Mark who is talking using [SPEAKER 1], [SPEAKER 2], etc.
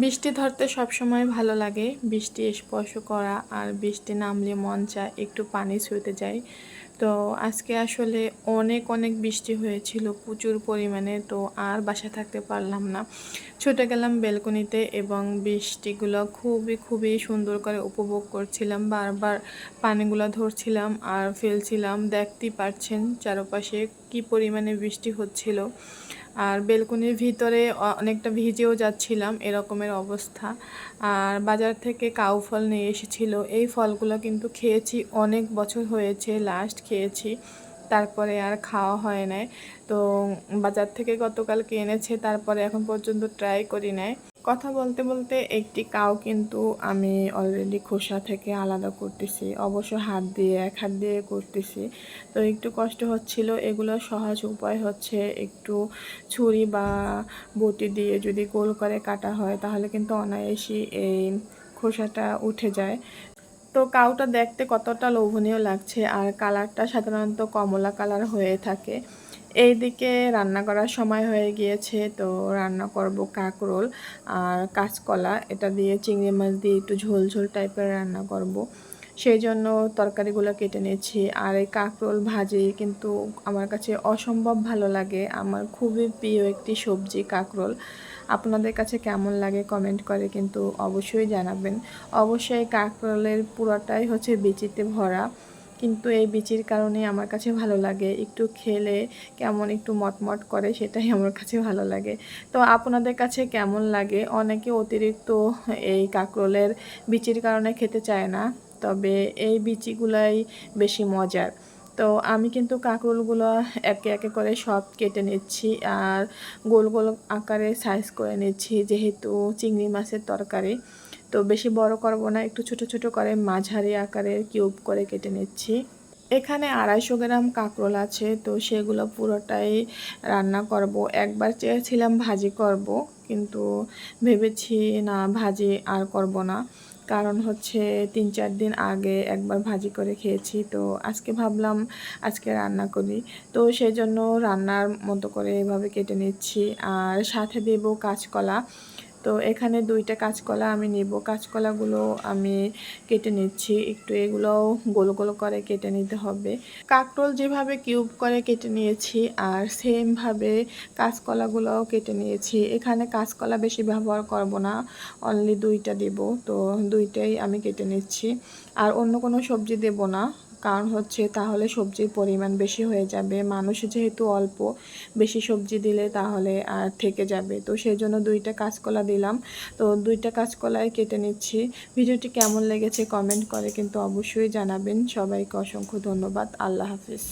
[SPEAKER 1] বৃষ্টি ধরতে সবসময় ভালো লাগে। বৃষ্টি স্পর্শ করা আর বৃষ্টি নামলে মন চায় একটু পানি ছুঁতে যায় তো আজকে আসলে অনেক অনেক বৃষ্টি হয়েছিল, প্রচুর পরিমাণে। তো আর বাসা থাকতে পারলাম না। ছুটে গেলাম বেলকনিতে এবং বৃষ্টিগুলো খুবই খুবই সুন্দর করে উপভোগ করছিলাম। বারবার পানিগুলো ধরছিলাম আর ফেলছিলাম। দেখতেই পারছেন চারপাশে কি পরিমাণে বৃষ্টি হচ্ছিল। আর বেলকনির ভিতরে অনেকটা ভিজেও যাচ্ছিলাম এরকমের অবস্থা। আর বাজার থেকে কাউ ফল নিয়ে এসেছিল। এই ফলগুলো কিন্তু খেয়েছি, অনেক বছর হয়েছে লাস্ট খেয়েছি। তারপরে আর খাওয়া হয় নাই। তো বাজার থেকে গতকালকে এনেছে, তারপরে এখন পর্যন্ত ট্রাই করি নাই। কথা বলতে বলতে একটি কাউ কিন্তু আমি অলরেডি খোসা থেকে আলাদা করতেছি। অবশ্য হাত দিয়ে, এক হাত দিয়ে করতেছি। তো একটু কষ্ট হচ্ছিল। এগুলো সহজ উপায় হচ্ছে একটু ছুরি বা বটি দিয়ে যদি গোল করে কাটা হয়, তাহলে কিন্তু অনায়াসই এই খোসাটা উঠে যায়। তো কাউটা দেখতে কতটা লোভনীয় লাগছে। আর কালারটা সাধারণত কমলা কালার হয়ে থাকে। এই দিকে রান্না করার সময় হয়ে গিয়েছে, তো রান্না করব কাকরোল আর কাঁচকলা। এটা দিয়ে চিংড়ি মাছ দিয়ে একটু ঝোল ঝোল টাইপের রান্না করব। সেই জন্য তরকারিগুলো কেটে নিয়েছি। আর এই কাকরোল ভাজি কিন্তু আমার কাছে অসম্ভব ভালো লাগে। আমার খুবই প্রিয় একটি সবজি কাকরোল। আপনাদের কাছে কেমন লাগে কমেন্ট করে কিন্তু অবশ্যই জানাবেন। অবশ্যই কাকরোলের পুরোটাই হচ্ছে বিচিতে ভরা। কিন্তু এই বিচির কারণে আমার কাছে ভালো লাগে। একটু খেলে কেমন একটু মটমট করে সেটাই আমার কাছে ভালো লাগে। তো আপনাদের কাছে কেমন লাগে? অনেকে অতিরিক্ত এই কাকরোলের বিচির কারণে খেতে চায় না, তবে এই বিচিগুলাই বেশি মজার। তো আমি কিন্তু কাঁকরোলগুলো একে একে করে সব কেটে নিচ্ছি আর গোল গোল আকারে সাইজ করে নিচ্ছি, যেহেতু চিংড়ি মাছের তরকারি। তো বেশি বড় করব না, একটু ছোট ছোট করে মাঝারি আকারের কিউব করে কেটে নিচ্ছি। এখানে আড়াইশো গ্রাম কাঁকরোল আছে, তো সেগুলো পুরোটাই রান্না করব। একবার চেয়েছিলাম ভাজি করব, কিন্তু ভেবেছি না ভাজি আর করব না। কারণ হচ্ছে তিন চার দিন আগে একবার ভাজি করে খেয়েছি, তো আজকে ভাবলাম আজকে রান্না করি। তো সেই জন্য রান্নার মতো করে এভাবে কেটে নিচ্ছি। আর সাথে দেব কাঁচকলা। তো এখানে দুইটা কাঁচকলা আমি নেব। কাঁচকলাগুলো আমি কেটে নিচ্ছি। একটু এগুলোও গোল গোল করে কেটে নিতে হবে। কাকরোল যেভাবে কিউব করে কেটে নিয়েছি আর সেমভাবে কাঁচকলাগুলোও কেটে নিয়েছি। এখানে কাঁচকলা বেশি ব্যবহার করব না। অনলি দুইটা দেব। তো দুইটাই আমি কেটে নিচ্ছি। আর অন্য কোনো সবজি দেব না। কারণ হচ্ছে তাহলে সবজির পরিমাণ বেশি হয়ে যাবে। মানুষ যেহেতু অল্প, বেশি সবজি দিলে তাহলে আর থেকে যাবে। তো সেই জন্য দুইটা কাঁচকলা দিলাম। তো দুইটা কাঁচকলাই কেটে নিচ্ছি। ভিডিওটি কেমন লেগেছে কমেন্ট করে কিন্তু অবশ্যই জানাবেন। সবাইকে অসংখ্য ধন্যবাদ। আল্লাহ হাফিজ।